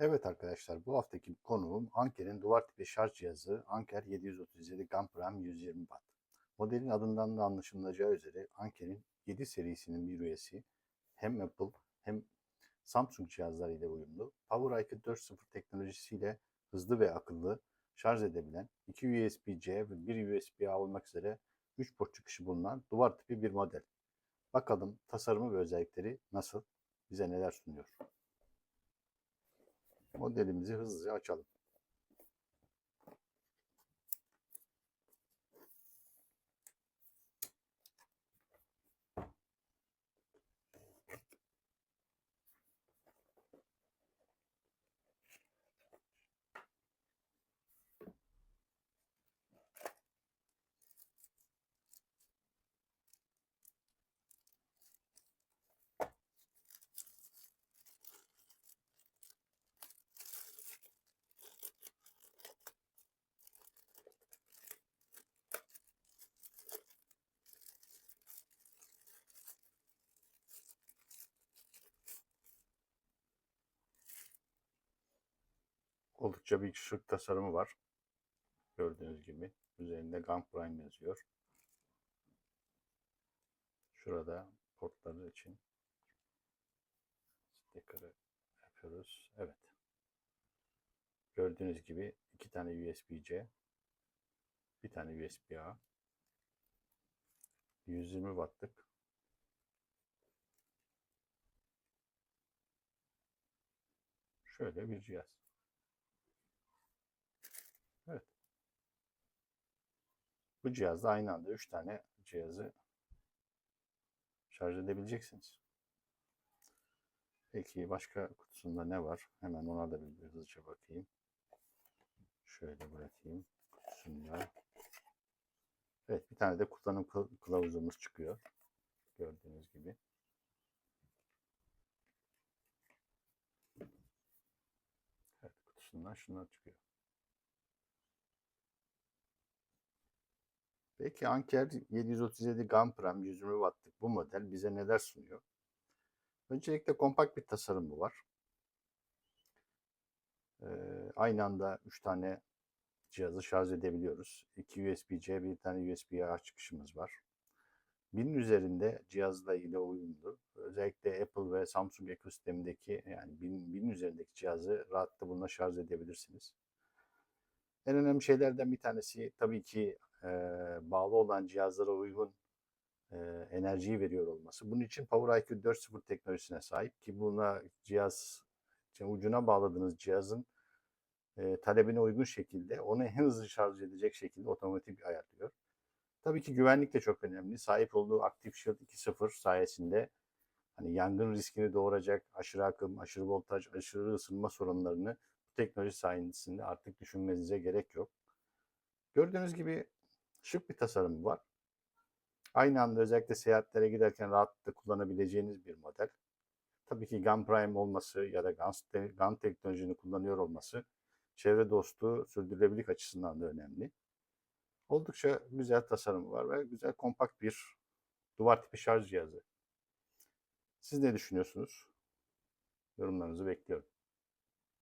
Evet arkadaşlar bu haftaki konuğum Anker'in duvar tipi şarj cihazı Anker 737 Gunpram 120 Watt. Modelin adından da anlaşılacağı üzere Anker'in 7 serisinin bir üyesi hem Apple hem Samsung cihazlarıyla uyumlu. PowerIQ 4.0 teknolojisiyle hızlı ve akıllı şarj edebilen 2 USB-C ve 1 USB-A olmak üzere 3 port çıkışı bulunan duvar tipi bir model. Bakalım tasarımı ve özellikleri nasıl, bize neler sunuyor. Modelimizi hızlıca açalım. Oldukça bir şık tasarımı var. Gördüğünüz gibi. Üzerinde Gun Prime yazıyor. Şurada portları için sticker'ı yapıyoruz. Evet. Gördüğünüz gibi iki tane USB-C, bir tane USB-A, 120 wattlık şöyle bir cihaz. Evet. Bu cihazda aynı anda 3 tane cihazı şarj edebileceksiniz. Peki başka kutusunda ne var? Hemen ona da bir hızlıca bakayım. Şöyle bırakayım kutusunda. Evet bir tane de kullanım kıl- kılavuzumuz çıkıyor. Gördüğünüz gibi. Evet kutusundan şunlar çıkıyor. Peki Anker 737 Gunpram 120 wattlık bu model bize neler sunuyor? Öncelikle kompakt bir tasarımı var. Ee, aynı anda 3 tane cihazı şarj edebiliyoruz. 2 USB-C, bir tane USB-A çıkışımız var. Binin üzerinde cihazla ile uyumlu. Özellikle Apple ve Samsung ekosistemindeki yani bin, binin üzerindeki cihazı rahatlıkla bununla şarj edebilirsiniz. En önemli şeylerden bir tanesi tabii ki e, bağlı olan cihazlara uygun e, enerjiyi veriyor olması. Bunun için PowerIQ 4.0 teknolojisine sahip ki buna cihaz ucuna bağladığınız cihazın e, talebine uygun şekilde onu en hızlı şarj edecek şekilde otomatik ayarlıyor. Tabii ki güvenlik de çok önemli. Sahip olduğu Active Shield 2.0 sayesinde hani yangın riskini doğuracak aşırı akım, aşırı voltaj, aşırı ısınma sorunlarını bu teknoloji sayesinde artık düşünmenize gerek yok. Gördüğünüz gibi şık bir tasarımı var. Aynı anda özellikle seyahatlere giderken rahatlıkla kullanabileceğiniz bir model. Tabii ki Gun Prime olması ya da Gun, Gun teknolojisini kullanıyor olması çevre dostu sürdürülebilirlik açısından da önemli. Oldukça güzel tasarımı var ve güzel kompakt bir duvar tipi şarj cihazı. Siz ne düşünüyorsunuz? Yorumlarınızı bekliyorum.